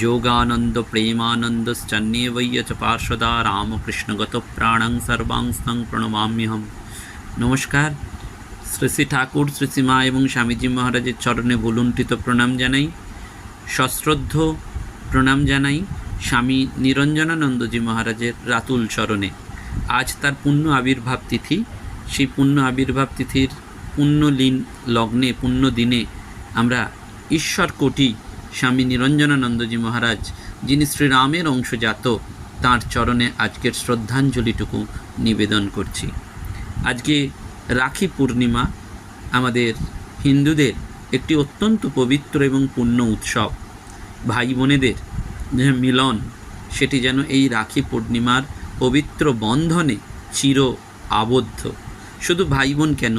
যোগানন্দ প্রেমানন্দশ্চন্নেবয়্য চ পার্শ্বদা রামকৃষ্ণগত প্রাণং সর্বাংসং প্রণমাম্যহম নমস্কার শ্রী শ্রী ঠাকুর শ্রী মা এবং স্বামীজি মহারাজের চরণে ভুলুণ্ঠিত প্রণাম জানাই সশ্রদ্ধ প্রণাম জানাই স্বামী নিরঞ্জনানন্দজি মহারাজের রাতুল চরণে আজ তার পুণ্য আবির্ভাব তিথি সেই পুণ্য আবির্ভাব তিথির পুণ্য লীন লগ্নে পুণ্য দিনে আমরা ঈশ্বর কোটি স্বামী নিরঞ্জনানন্দজি মহারাজ, যিনি শ্রীরামের অংশজাত, তাঁর চরণে আজকের শ্রদ্ধাঞ্জলিটুকু নিবেদন করছি। আজকে রাখি পূর্ণিমা, আমাদের হিন্দুদের একটি অত্যন্ত পবিত্র এবং পূর্ণ উৎসব। ভাই বোনেদের যে মিলন, সেটি যেন এই রাখি পূর্ণিমার পবিত্র বন্ধনে চির আবদ্ধ। শুধু ভাই বোন কেন,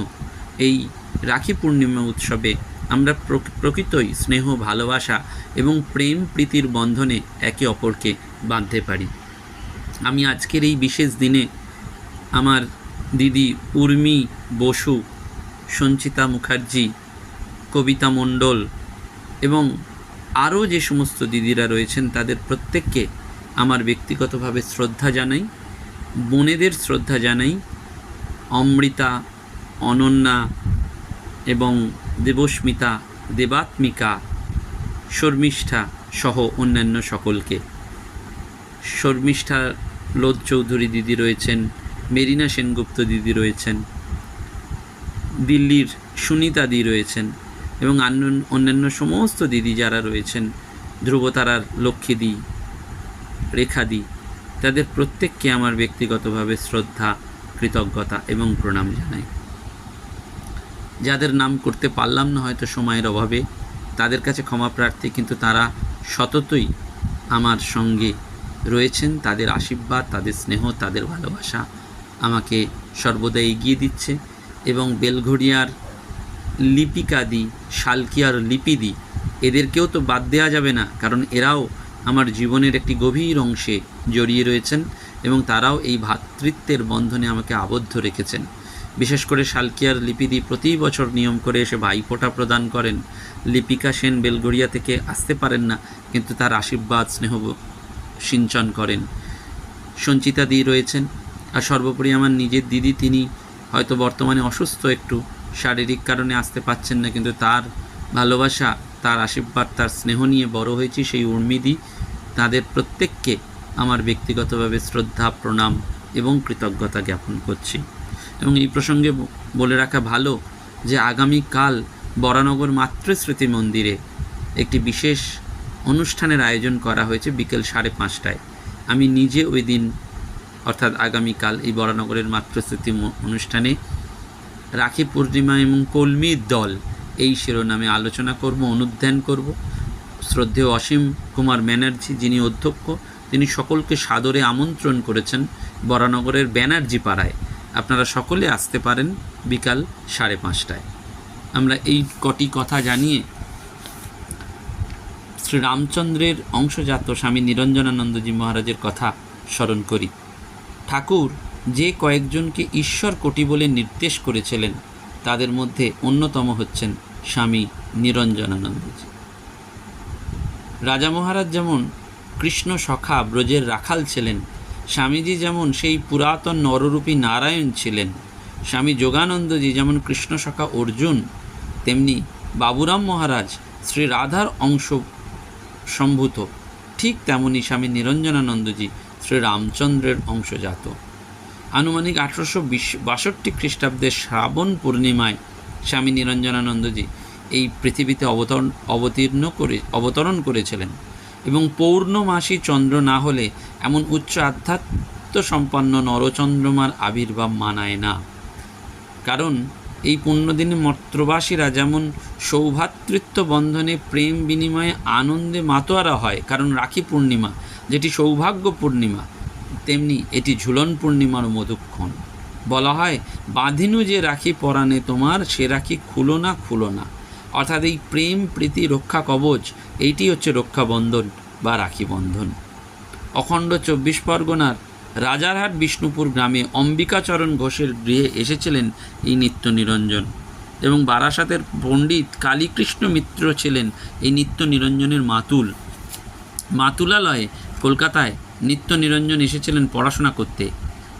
এই রাখি পূর্ণিমা উৎসবে আমরা প্রক- প্রকৃতই স্নেহ, ভালোবাসা এবং প্রেম প্রীতির বন্ধনে একে অপরকে বাঁধতে পারি। আমি আজকের এই বিশেষ দিনে আমার দিদি উর্মি বসু, সঞ্চিতা মুখার্জি, কবিতা মণ্ডল এবং আরও যে সমস্ত দিদিরা রয়েছেন, তাদের প্রত্যেককে আমার ব্যক্তিগতভাবে শ্রদ্ধা জানাই, বোনেদের শ্রদ্ধা জানাই। অমৃতা, অনন্যা এবং দেবস্মিতা, দেবাত্মিকা, শর্মিষ্ঠা সহ অন্যান্য সকলকে। শর্মিষ্ঠা লোদ চৌধুরী দিদি রয়েছেন, মেরিনা সেনগুপ্ত দিদি রয়েছেন, দিল্লির সুনিতা দি রয়েছেন এবং অন্য- অন্যান্য সমস্ত দিদি যারা রয়েছেন, ধ্রুবতারার লক্ষ্মীদি রেখাদি তাদের প্রত্যেককে আমার ব্যক্তিগতভাবে শ্রদ্ধা, কৃতজ্ঞতা এবং প্রণাম জানাই। যাদের নাম করতে পারলাম না হয়তো সময়ের অভাবে, তাদের কাছে ক্ষমা প্রার্থী, কিন্তু তারা সততই আমার সঙ্গে রয়েছেন। তাদের আশীর্বাদ, তাদের স্নেহ, তাদের ভালোবাসা আমাকে সর্বদা এগিয়ে দিচ্ছে এবং বেলঘড়িয়ার লিপিকাদি, শালকিয়ার লিপিদি, এদেরকেও তো বাদ দেওয়া যাবে না, কারণ এরাও আমার জীবনের একটি গভীর অংশে জড়িয়ে রয়েছেন এবং তারাও এই ভ্রাতৃত্বের বন্ধনে আমাকে আবদ্ধ রেখেছেন। বিশেষ করে শালকিয়ার লিপিদি প্রতি বছর নিয়ম করে এসে ভাইফোঁটা প্রদান করেন। লিপিকা সেন বেলগড়িয়া থেকে আসতে পারেন না, কিন্তু তার আশীর্বাদ স্নেহ সিঞ্চন করেন। সঞ্চিতা দি রয়েছেন, আর সর্বোপরি আমার নিজের দিদি, তিনি হয়তো বর্তমানে অসুস্থ একটু, শারীরিক কারণে আসতে পাচ্ছেন না, কিন্তু তার ভালোবাসা, তার আশীর্বাদ, তার স্নেহ নিয়ে বড় হয়েছি সেই উর্মিদি তাদের প্রত্যেককে আমার ব্যক্তিগতভাবে শ্রদ্ধা, প্রণাম এবং কৃতজ্ঞতা জ্ঞাপন করছি। এবং এই প্রসঙ্গে বলে রাখা ভালো যে আগামীকাল বরানগর মাতৃস্মৃতি মন্দিরে একটি বিশেষ অনুষ্ঠানের আয়োজন করা হয়েছে বিকেল সাড়ে পাঁচটায়। আমি নিজে ওই দিন, অর্থাৎ আগামীকাল এই বরানগরের মাতৃস্মৃতি অনুষ্ঠানে রাখি পূর্ণিমা এবং কলমির দল এই শিরোনামে আলোচনা করব, অনুধ্যান করব। শ্রদ্ধেয় অসীম কুমার ব্যানার্জি যিনি অধ্যক্ষ, তিনি সকলকে সাদরে আমন্ত্রণ করেছেন বরানগরের ব্যানার্জি পাড়ায়। আপনারা সকলে আসতে পারেন বিকাল সাড়ে পাঁচটায়। আমরা এই কটি কথা জানিয়ে শ্রী রামচন্দ্রের অংশজাত স্বামী নিরঞ্জনানন্দজি মহারাজের কথা স্মরণ করি। ঠাকুর, যে কয়েকজনকে ঈশ্বর কোটি বলে নির্দেশ করেছিলেন, তাদের মধ্যে অন্যতম হচ্ছেন স্বামী নিরঞ্জনানন্দজি। রাজা মহারাজ যেমন কৃষ্ণ সখা ব্রজের রাখাল ছিলেন স্বামীজি যেমন সেই পুরাতন নররূপী নারায়ণ ছিলেন, স্বামী যোগানন্দজি যেমন কৃষ্ণ সখা অর্জুন, তেমনি বাবুরাম মহারাজ শ্রী রাধার অংশ সম্ভূত। ঠিক তেমনি স্বামী নিরঞ্জনানন্দজি শ্রী রামচন্দ্রের অংশজাত। আনুমানিক আঠারোশো বিশ বাষট্টি খ্রিস্টাব্দের শ্রাবণ পূর্ণিমায় স্বামী নিরঞ্জনানন্দজি এই পৃথিবীতে অবতরণ, অবতীর্ণ করে, অবতরণ করেছিলেন। এবং পৌর্ণমাসী চন্দ্র না হলে এমন উচ্চ আধ্যাত্ম সম্পন্ন নরচন্দ্রমার আবির্ভাব মানায় না। কারণ এই পুণ্যদিনে মর্ত্রবাসীরা যেমন সৌভাতৃত্ব বন্ধনে প্রেম বিনিময়ে আনন্দে মাতোয়ারা হয়, কারণ রাখি পূর্ণিমা যেটি সৌভাগ্য পূর্ণিমা, তেমনি এটি ঝুলন পূর্ণিমার মধুক্ষণ। বলা হয়, বাঁধিনু যে রাখি পরাণে তোমার, সে রাখি খুলো না খুলো না। অর্থাৎ এই প্রেম, প্রীতি, রক্ষা, কবচ, এইটি হচ্ছে রক্ষা বন্ধন বা রাখি বন্ধন। অখণ্ড চব্বিশ পরগনার রাজারহাট বিষ্ণুপুর গ্রামে অম্বিকাচরণ ঘোষের গৃহে এসেছিলেন এই নিত্য নিরঞ্জন এবং বারাসাতের পণ্ডিত কালীকৃষ্ণ মিত্র ছিলেন এই নিত্য নিরঞ্জনের মাতুল। মাতুলালয়ে কলকাতায় নিত্য নিরঞ্জন এসেছিলেন পড়াশোনা করতে।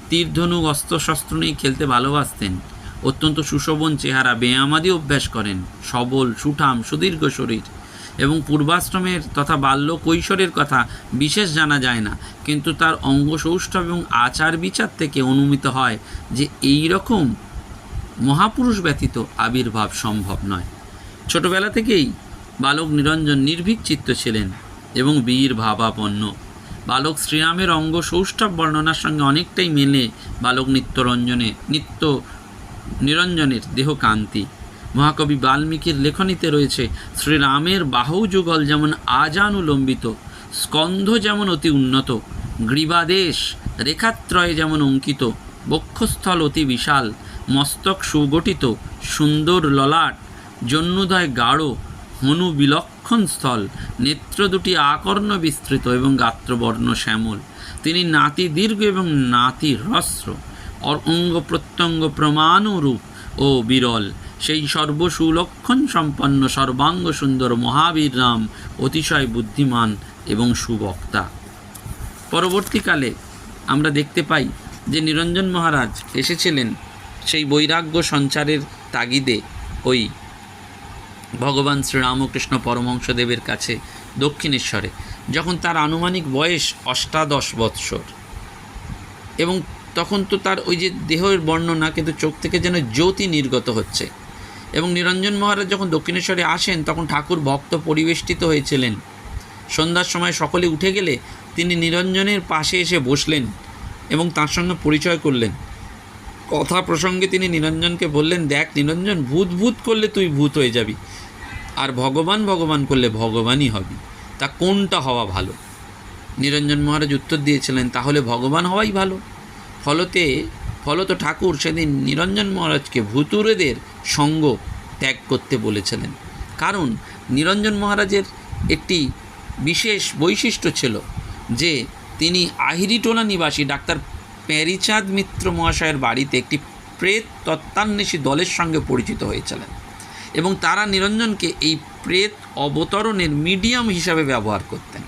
তীরধনুক অস্ত্রশস্ত্র নিয়ে খেলতে ভালোবাসতেন। অত্যন্ত সুশোভন চেহারা ব্যায়ামাদি অভ্যাস করেন। সবল, সুঠাম, সুদীর্ঘ শরীর এবং পূর্বাশ্রমের তথা বাল্য কৈশোরের কথা বিশেষ জানা যায় না। কিন্তু তার অঙ্গসৌষ্ঠব এবং আচার বিচার থেকে অনুমিত হয় যে এই রকম মহাপুরুষ ব্যতীত আবির্ভাব সম্ভব নয়। ছোটবেলা থেকেই বালক নিরঞ্জন নির্ভীক চিত্ত ছিলেন এবং বীর ভাবাপন্ন। বালক শ্রীরামের অঙ্গ সৌষ্ঠব বর্ণনার সঙ্গে অনেকটাই মেলে বালক নিত্যরঞ্জনে, নিত্য নিরঞ্জনের দেহকান্তি। মহাকবি বাল্মীকির লেখনীতে রয়েছে, শ্রীরামের বাহু যুগল যেমন আজানুলম্বিত, স্কন্ধ যেমন অতি উন্নত, গ্রীবাদেশ রেখাত্রয়ে যেমন অঙ্কিত, বক্ষস্থল অতি বিশাল, মস্তক সুগঠিত, সুন্দর ললাট, জন্যুদয় গাঢ়, হনু বিলক্ষণ স্থল, নেত্র দুটি আকর্ণ বিস্তৃত এবং গাত্রবর্ণ শ্যামল। তিনি নাতি দীর্ঘ এবং নাতি হ্রস্র অঙ্গ প্রত্যঙ্গ প্রমাণরূপ ও বিরল। সেই সর্বসুলক্ষণ সম্পন্ন সর্বাঙ্গ সুন্দর মহাবীর রাম অতিশয় বুদ্ধিমান এবং সুবক্তা। পরবর্তীকালে আমরা দেখতে পাই যে নিরঞ্জন মহারাজ এসেছিলেন সেই বৈরাগ্য সঞ্চারের তাগিদে ওই ভগবান শ্রীরামকৃষ্ণ পরমহংসদেবের কাছে দক্ষিণেশ্বরে, যখন তার আনুমানিক বয়স অষ্টাদশ বৎসর। এবং তখন তো তার ওই যে দেহের বর্ণনা কিন্তু চোখ থেকে যেন জ্যোতি নির্গত হচ্ছে। এবং নিরঞ্জন মহারাজ যখন দক্ষিণেশ্বরে আসেন, তখন ঠাকুর ভক্ত পরিবেষ্টিত হয়েছিলেন। সন্ধ্যার সময় সকলে উঠে গেলে তিনি নিরঞ্জনের পাশে এসে বসলেন এবং তার সঙ্গে পরিচয় করলেন। কথা প্রসঙ্গে তিনি নিরঞ্জনকে বললেন, দেখ নিরঞ্জন, ভূত ভূত করলে তুই ভূত হয়ে যাবি, আর ভগবান ভগবান করলে ভগবানই হবি। তা কোনটা হওয়া ভালো? নিরঞ্জন মহারাজ উত্তর দিয়েছিলেন, তাহলে ভগবান হওয়াই ভালো। ফলতে, ফলত ঠাকুর সেদিন নিরঞ্জন মহারাজকে ভূতুরেদের সঙ্গ ত্যাগ করতে বলেছিলেন। কারণ নিরঞ্জন মহারাজের একটি বিশেষ বৈশিষ্ট্য ছিল যে, তিনি আহিরিটোলা নিবাসী ডাক্তার প্যারিচাঁদ মিত্র মহাশয়ের বাড়িতে একটি প্রেত তত্ত্বান্বেষী দলের সঙ্গে পরিচিত হয়েছিলেন এবং তারা নিরঞ্জনকে এই প্রেত অবতরণের মিডিয়াম হিসাবে ব্যবহার করতেন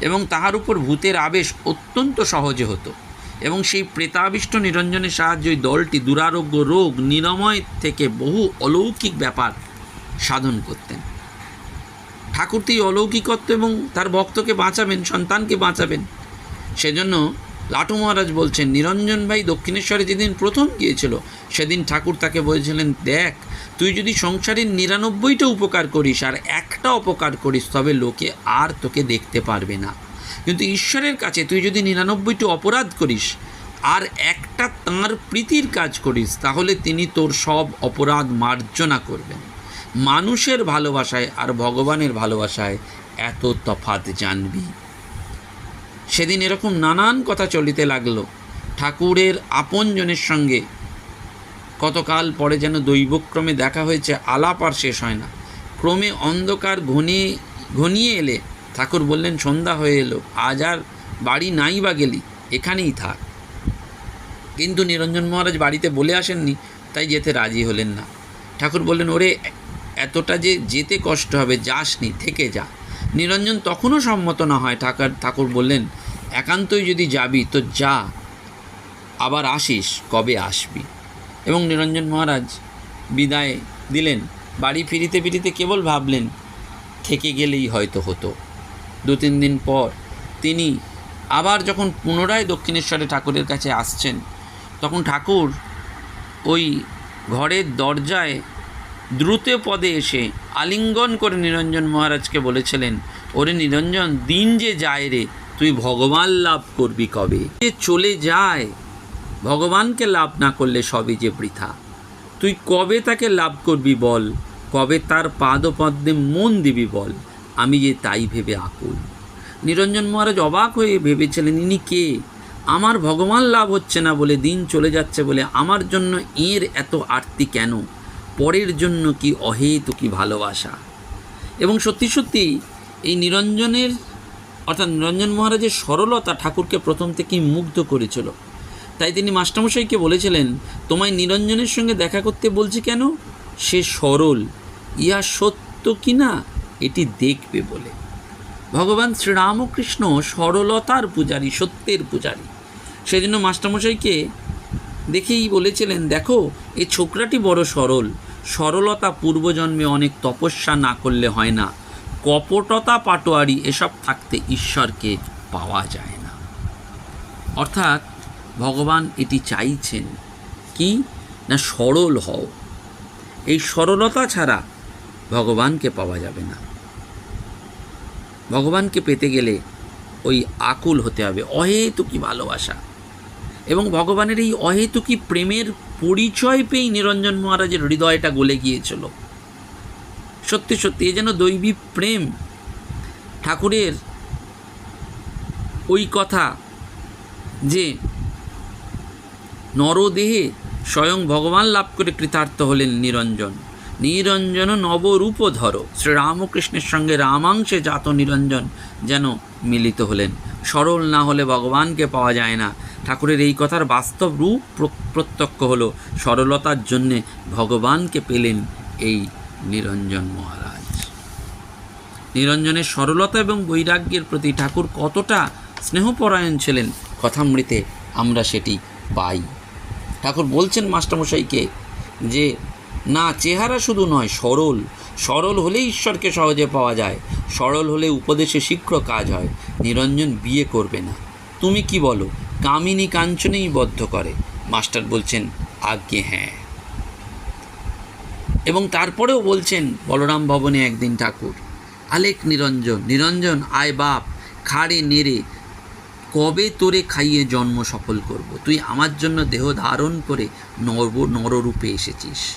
এবং তাহার উপর ভূতের আবেশ অত্যন্ত সহজে হতো। এবং সেই প্রেতাবিষ্ট নিরঞ্জনের সাহায্যে ওই দলটি দুরারোগ্য রোগ নিরাময় থেকে বহু অলৌকিক ব্যাপার সাধন করতেন। ঠাকুর তো এই অলৌকিকত্ব এবং তার ভক্তকে বাঁচাবেন, সন্তানকে বাঁচাবেন। সেজন্য লাটু মহারাজ বলছেন, নিরঞ্জন ভাই দক্ষিণেশ্বরে যেদিন প্রথম গিয়েছিল, সেদিন ঠাকুর তাকে বলেছিলেন, দেখ, তুই যদি সংসারের নিরানব্বইটা উপকার করিস আর একটা অপকার করিস, তবে লোকে আর তোকে দেখতে পারবে না। কিন্তু ঈশ্বরের কাছে তুই যদি নিরানব্বইটা অপরাধ করিস, আর একটা তাঁর প্রীতির কাজ করিস, তাহলে তিনি তোর সব অপরাধ মার্জনা করবেন। মানুষের ভালোবাসায় আর ভগবানের ভালোবাসায় এত তফাত জানবি। সেদিন এরকম নানান কথা চলিতে লাগল। ঠাকুরের আপনজনের সঙ্গে কতকাল পরে যেন দৈবক্রমে দেখা হয়েছে, আলাপ আর শেষ হয় না। ক্রমে অন্ধকার ঘনিয়ে ঘনিয়ে এলে ঠাকুর বললেন, সন্ধ্যা হয়ে এলো। আজ আর বাড়ি নাই বা গেলি, এখানেই থাক। কিন্তু নিরঞ্জন মহারাজ বাড়িতে বলে আসেননি, তাই যেতে রাজি হলেন না। ঠাকুর বললেন, ওরে, এতটা যে যেতে কষ্ট হবে, যাসনি, থেকে যা। নিরঞ্জন তখনও সম্মত না হয়, ঠাকুর ঠাকুর বললেন, একান্তই যদি যাবি, তো যা, আবার আসিস, কবে আসবি? এবং নিরঞ্জন মহারাজ বিদায় দিলেন। বাড়ি ফিরিতে ফিরিতে কেবল ভাবলেন, থেকে গেলেই হয়তো হতো। দু তিন দিন পর তিনি আবার যখন পুনরায় দক্ষিণেশ্বরে ঠাকুরের কাছে আসছেন, তখন ঠাকুর ওই ঘরের দরজায় দ্রুত পদে এসে আলিঙ্গন করে নিরঞ্জন মহারাজকে বলেছিলেন, ওরে নিরঞ্জন, দিন যে যায় রে, তুই ভগবান লাভ করবি কবে? যে চলে যায়, ভগবানকে লাভ না করলে সবই যে বৃথা তুই কবে তাকে লাভ করবি বল? কবে তার পাদপদ্মে মন দিবি বল? আমি যে তাই ভেবে আকুল। নিরঞ্জন মহারাজ অবাক হয়ে ভেবেছিলেন, ইনি কে? আমার ভগবান লাভ হচ্ছে না বলে দিন চলে যাচ্ছে বলে আমার জন্য এর এত আরতি কেন? পরের জন্য কি অহেতুকি ভালোবাসা? এবং সত্যি সত্যি এই নিরঞ্জনের, অর্থাৎ নিরঞ্জন মহারাজের সরলতা ঠাকুরকে প্রথম থেকেই মুগ্ধ করেছিল। তাই তিনি মাস্টারমশাইকে বলেছিলেন, তোমায় নিরঞ্জনের সঙ্গে দেখা করতে বলছি কেন? সে সরল। ইহা সত্য কি না এটি দেখবে বলে। ভগবান শ্রীরামকৃষ্ণ সরলতার পূজারী, সত্যের পূজারী। সেজন্য মাস্টারমশাইকে দেখেই বলেছিলেন, দেখো, এ ছোকরাটি বড় সরল। সরলতা পূর্বজন্মে অনেক তপস্যা না করলে হয় না। কপটতা পাটোয়ারি এসব থাকতে ঈশ্বরকে পাওয়া যায় না। অর্থাৎ ভগবান এটি চাইছেন, কি? না সরল হও। এই সরলতা ছাড়া ভগবানকে পাওয়া যাবে না। ভগবানকে পেতে গেলে ওই আকুল হতে হবে, অহেতুকি ভালোবাসা। এবং ভগবানের এই অহেতুকি প্রেমের পরিচয় পেয়েই নিরঞ্জন মহারাজের হৃদয়টা গলে গিয়েছিল। সত্যি সত্যি এ যেন দৈবী প্রেম। ঠাকুরের ওই কথা যে নরদেহে স্বয়ং ভগবান লাভ করে কৃতার্থ হলেন নিরঞ্জন। নিরঞ্জন নবরূপ ধরো। শ্রীরামকৃষ্ণের সঙ্গে রামাংশে জাত নিরঞ্জন, যেন মিলিত হলেন। সরল না হলে ভগবানকে পাওয়া যায় না। ঠাকুরের এই কথার বাস্তব রূপ প্রত্যক্ষ হলো। সরলতার জন্যে ভগবানকে পেলেন এই নিরঞ্জন মহারাজ। নিরঞ্জনের সরলতা এবং বৈরাগ্যের প্রতি ঠাকুর কতটা স্নেহপরায়ণ ছিলেন, কথামৃতে আমরা সেটি পাই। ঠাকুর বলছেন মাস্টারমশাইকে যে না চেহারা শুধু নয়, সরল। সরল হলে ঈশ্বরকে সহজে পাওয়া যায়। সরল হলে উপদেশে শীঘ্র কাজ হয়। নিরঞ্জন বিয়ে করবে না। তুমি কি বলো? কামিনী কাঞ্চনেই বদ্ধ করে। মাস্টার বলছেন, আজ্ঞে হ্যাঁ। এবং তারপরেও বলছেন, বলরাম ভবনে একদিন ঠাকুর। আলেক নিরঞ্জন নিরঞ্জন, আয় বাপ, খাড়ে নেড়ে, কবে তোরে খাইয়ে জন্ম সফল করব? তুই আমার জন্য দেহ ধারণ করে নর নররূপে এসেছিস।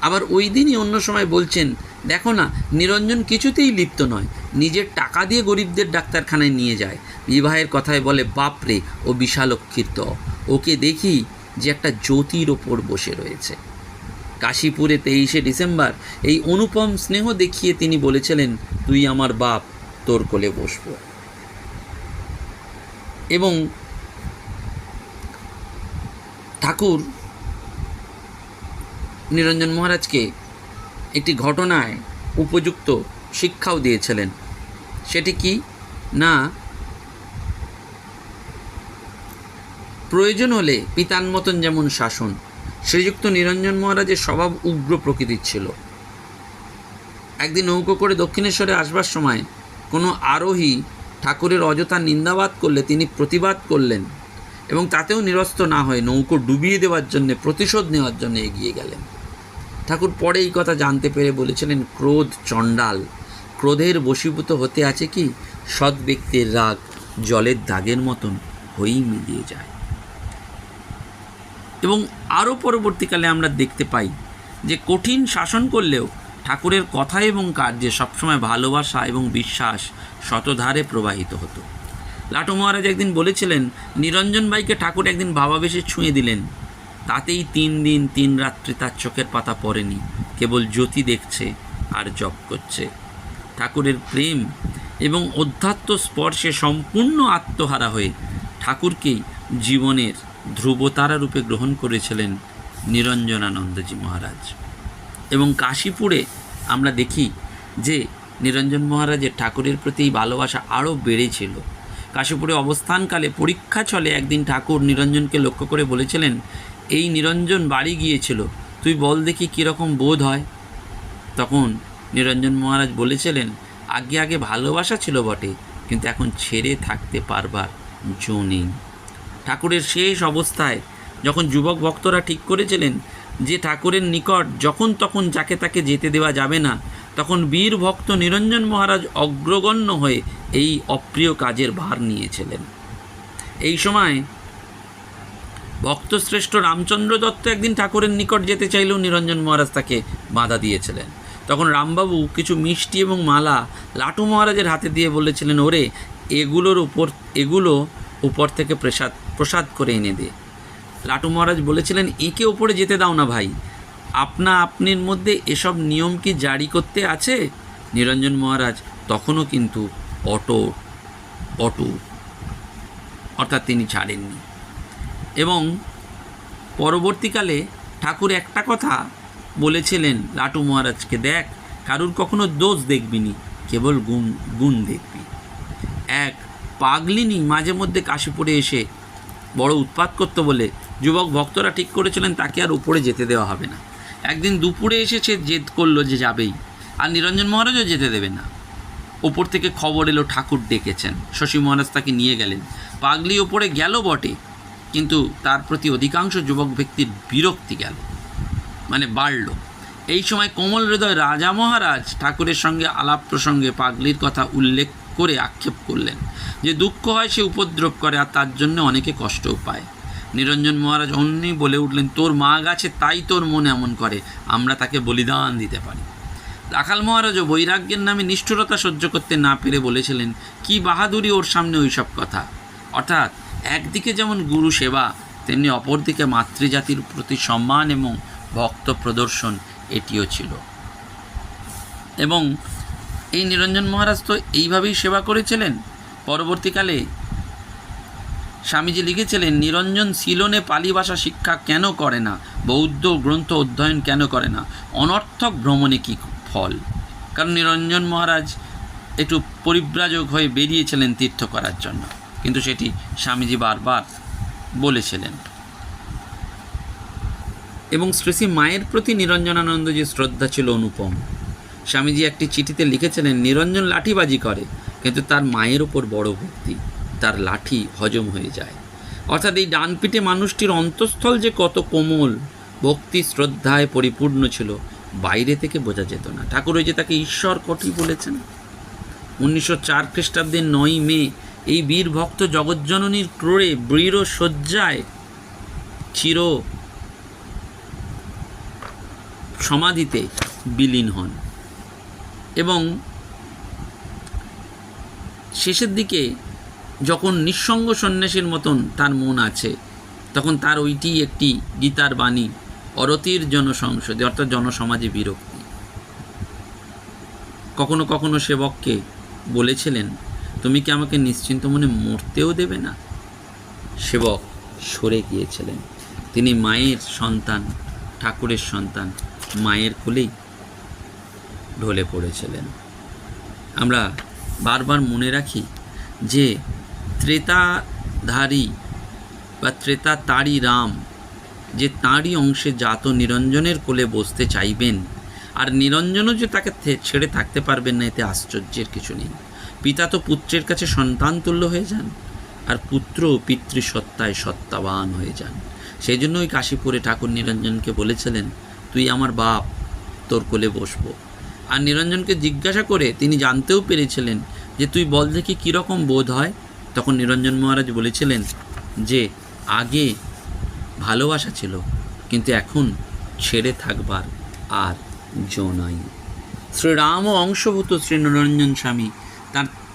আবার ওই দিনই অন্য সময় বলছেন, দেখো না, নিরঞ্জন কিছুতেই লিপ্ত নয়, নিজের টাকা দিয়ে গরিবদের ডাক্তারখানায় নিয়ে যায়। বিবাহের কথায় বলে, বাপরে, ও বিশালক্ষীর ত। ওকে দেখি যে একটা জ্যোতির ওপর বসে রয়েছে। কাশীপুরে তেইশে ডিসেম্বর, এই অনুপম স্নেহ দেখিয়ে তিনি বলেছিলেন, তুই আমার বাপ, তোর কোলে বসবো। এবং ঠাকুর নিরঞ্জন মহারাজকে একটি ঘটনায় উপযুক্ত শিক্ষাও দিয়েছিলেন। সেটি কি? না। প্রয়োজন হলে পিতার মতন যেমন শাসন, শ্রীযুক্ত নিরঞ্জন মহারাজের স্বভাব উগ্র প্রকৃতির ছিল। একদিন নৌকো করে দক্ষিণেশ্বরে আসবার সময় কোনো আরোহী ঠাকুরের অযথা নিন্দাবাদ করলে তিনি প্রতিবাদ করলেন এবং তাতেও নিরস্ত না হয়ে নৌকো ডুবিয়ে দেওয়ার জন্য, প্রতিশোধ নেওয়ার জন্য এগিয়ে গেলেন। ঠাকুর পরে এই কথা জানতে পেরে বলেছিলেন, ক্রোধ চণ্ডাল। ক্রোধের বশীভূত হতে আছে কি? সৎ ব্যক্তির রাগ জলের দাগের মতন হয়েই মিলিয়ে যায়। এবং আরও পরবর্তীকালে আমরা দেখতে পাই যে কঠিন শাসন করলেও ঠাকুরের কথা এবং কার্যে সবসময় ভালোবাসা এবং বিশ্বাস শতধারে প্রবাহিত হতো। লাটু মহারাজ একদিন বলেছিলেন, নিরঞ্জন বাইকে ঠাকুর একদিন ভাবাবেশে ছুঁয়ে দিলেন। তাতেই তিন দিন, তিন রাত্রি তার চোখের পাতা পড়েনি, কেবল জ্যোতি দেখছে আর জপ করছে। ঠাকুরের প্রেম এবং অধ্যাত্ম স্পর্শে সম্পূর্ণ আত্মহারা হয়ে ঠাকুরকেই জীবনের ধ্রুবতারা রূপে গ্রহণ করেছিলেন নিরঞ্জনানন্দজি মহারাজ। এবং কাশীপুরে আমরা দেখি যে নিরঞ্জন মহারাজের ঠাকুরের প্রতি ভালোবাসা আরও বেড়েছিল। কাশীপুরে অবস্থানকালে পরীক্ষা চলে একদিন ঠাকুর নিরঞ্জনকে লক্ষ্য করে বলেছিলেন এই নিরঞ্জন বাড়ি গিয়েছিল। তুই বল দেখি কীরকম বোধ হয়। তখন নিরঞ্জন মহারাজ বলেছিলেন, আগে আগে ভালোবাসা ছিল বটে, কিন্তু এখন ছেড়ে থাকতে পারবার জো নেই। ঠাকুরের শেষ অবস্থায় যখন যুবক ভক্তরা ঠিক করেছিলেন যে ঠাকুরের নিকট যখন তখন যাকে তাকে যেতে দেওয়া যাবে না, তখন বীর ভক্ত নিরঞ্জন মহারাজ অগ্রগণ্য হয়ে এই অপ্রিয় কাজের ভার নিয়েছিলেন। এই সময় ভক্তশ্রেষ্ঠ রামচন্দ্র দত্ত একদিন ঠাকুরের নিকট যেতে চাইলেও নিরঞ্জন মহারাজ তাকে বাধা দিয়েছিলেন। তখন রামবাবু কিছু মিষ্টি এবং মালা লাটু মহারাজের হাতে দিয়ে বলেছিলেন, ওরে, এগুলোর উপর, এগুলো উপর থেকে প্রসাদ প্রসাদ করে এনে দে। লাটু মহারাজ বলেছিলেন, একে ওপরে যেতে দাও না ভাই। আপনা আপনির মধ্যে এসব নিয়ম কি জারি করতে আছে? নিরঞ্জন মহারাজ, তখনও কিন্তু অটো অটো। অর্থাৎ তিনি ছাড়েননি। এবং পরবর্তীকালে ঠাকুর একটা কথা বলেছিলেন, লাটু মহারাজকে দেখ, কারুর কখনো দোষ দেখবি নি কেবল গুণ গুণ দেখবি। এক পাগলিনী মাঝে মধ্যে কাশীপুরে এসে বড় উৎপাত করতো বলে যুবক ভক্তরা ঠিক করেছিলেন, তাকে আর উপরে যেতে দেওয়া হবে না। একদিন দুপুরে এসেছে, জেদ করল যে যাবেই, আর নিরঞ্জন মহারাজও যেতে দেবে না। ওপর থেকে খবর এলো, ঠাকুর ডেকেছেন। শশী মহারাজ তাকে নিয়ে গেলেন। পাগলি ওপরে গেল বটে কিন্তু তার প্রতি অধিকাংশ যুবক ব্যক্তির বিরক্তি গেল মানে বাড়ল। এই সময় কোমল হৃদয় রাজা মহারাজ ঠাকুরের সঙ্গে আলাপ প্রসঙ্গে পাগলির কথা উল্লেখ করে আক্ষেপ করলেন যে দুঃখ হয় সে উপদ্রব করে আর তার জন্য অনেকে কষ্টও পায়। নিরঞ্জন মহারাজ অন্যই বলে উঠলেন, তোর মা গাছে তাই তোর মন এমন করে, আমরা তাকে বলিদান দিতে পারি। রাখাল মহারাজও বৈরাগ্যের নামে নিষ্ঠুরতা সহ্য করতে না পেরে বলেছিলেন, কি বাহাদুরি ওর সামনে ওইসব কথা? অর্থাৎ একদিকে যেমন গুরু সেবা, তেমনি অপরদিকে মাতৃজাতির প্রতি সম্মান এবং ভক্ত প্রদর্শন এটিও ছিল। এবং এই নিরঞ্জন মহারাজ তো এইভাবেই সেবা করেছিলেন। পরবর্তীকালে স্বামীজি লিখেছিলেন, নিরঞ্জন সিলনে পালি ভাষা শিক্ষা কেন করে না? বৌদ্ধ গ্রন্থ অধ্যয়ন কেন করে না? অনর্থক ভ্রমণে কী ফল? কারণ নিরঞ্জন মহারাজ একটু পরিব্রাজক হয়ে বেরিয়েছিলেন তীর্থ করার জন্য। কিন্তু সেটি স্বামীজি বারবার বলেছিলেন। এবং শ্রী শ্রী মায়ের প্রতি নিরঞ্জনানন্দ যে শ্রদ্ধা ছিল অনুপম। স্বামীজি একটি চিঠিতে লিখেছিলেন, নিরঞ্জন লাঠিবাজি করে, কিন্তু তার মায়ের ওপর বড় ভক্তি, তার লাঠি হজম হয়ে যায়। অর্থাৎ এই ডানপিটে মানুষটির অন্তঃস্থল যে কত কোমল, ভক্তি শ্রদ্ধায় পরিপূর্ণ ছিল, বাইরে থেকে বোঝা যেত না। ঠাকুর ওই যে তাকে ঈশ্বর কটি বলেছেন। উনিশশো চার খ্রিস্টাব্দের নয় মে এই বীর ভক্ত জগজ্জননীর ক্রোড়ে বৃঢ় শয্যায় চির সমাধিতে বিলীন হন। এবং শেষের দিকে যখন নিঃসঙ্গ সন্ন্যাসীর মতন তার মন আছে, তখন তার ওইটি একটি গীতার বাণী, অরতির জনসংসদে অর্থাৎ জনসমাজে বিরক্তি। কখনো কখনো সেবককে বলেছিলেন তুমি কি আমাকে নিশ্চিন্ত মনে মরতেও দেবে না? সেবক সরে গিয়েছিলেন। তিনি মায়ের সন্তান, ঠাকুরের সন্তান, মায়ের কোলেই ঢলে পড়েছিলেন। আমরা বারবার মনে রাখি যে ত্রেতাধারী বা ত্রেতা তারই রাম যে তাঁরই অংশে জাত নিরঞ্জনের কোলে বসতে চাইবেন, আর নিরঞ্জনও যে তাকে ছেড়ে থাকতে পারবেন না, এতে আশ্চর্যের কিছু নেই। পিতা তো পুত্রের কাছে সন্তান তুল্য হয়ে যান, আর পুত্র পিতৃসত্তায় সত্তাবান হয়ে যান। সেই জন্য ওই কাশীপুরে ঠাকুর নিরঞ্জনকে বলেছিলেন, তুই আমার বাপ, তোর কোলে বসবো। আর নিরঞ্জনকে জিজ্ঞাসা করে তিনি জানতেও পেরেছিলেন যে তুই বল দেখি কীরকম বোধ হয়। তখন নিরঞ্জন মহারাজ বলেছিলেন যে, আগে ভালোবাসা ছিল, কিন্তু এখন ছেড়ে থাকবার আর জো নাই। শ্রীরাম অংশভূত শ্রী নিরঞ্জন স্বামী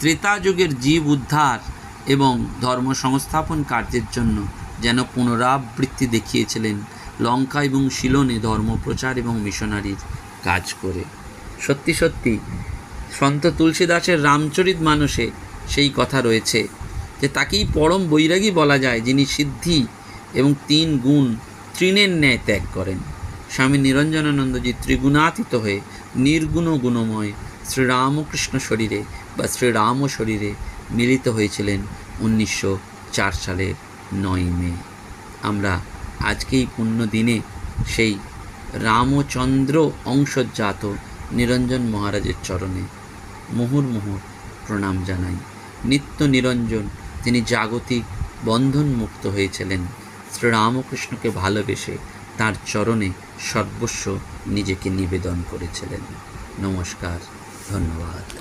ত্রেতা যুগের জীব উদ্ধার এবং ধর্ম সংস্থাপন কার্যের জন্য যেন পুনরাবৃত্তি দেখিয়েছিলেন লঙ্কা এবং শিলনে ধর্মপ্রচার এবং মিশনারির কাজ করে। সত্যি সত্যি, সন্ত তুলসীদাসের রামচরিত মানসে সেই কথা রয়েছে যে তাকেই পরম বৈরাগী বলা যায় যিনি সিদ্ধি এবং তিন গুণ তৃণের ন্যায় ত্যাগ করেন। স্বামী নিরঞ্জনানন্দজি ত্রিগুণাতীত হয়ে নির্গুণ গুণময় শ্রীরামকৃষ্ণ শরীরে বা শ্রীরাম শরীরে মিলিত হয়েছিলেন উনিশশো চার সালের নয় মে। আমরা আজকেই পুণ্য দিনে সেই রামচন্দ্র অংশজাত নিরঞ্জন মহারাজের চরণে মুহুর মুহুর প্রণাম জানাই। নিত্য নিরঞ্জন তিনি জাগতিক বন্ধন মুক্ত হয়েছিলেন। শ্রীরামকৃষ্ণকে ভালোবেসে তার চরণে সর্বস্ব নিজেকে নিবেদন করেছিলেন। নমস্কার, ধন্যবাদ।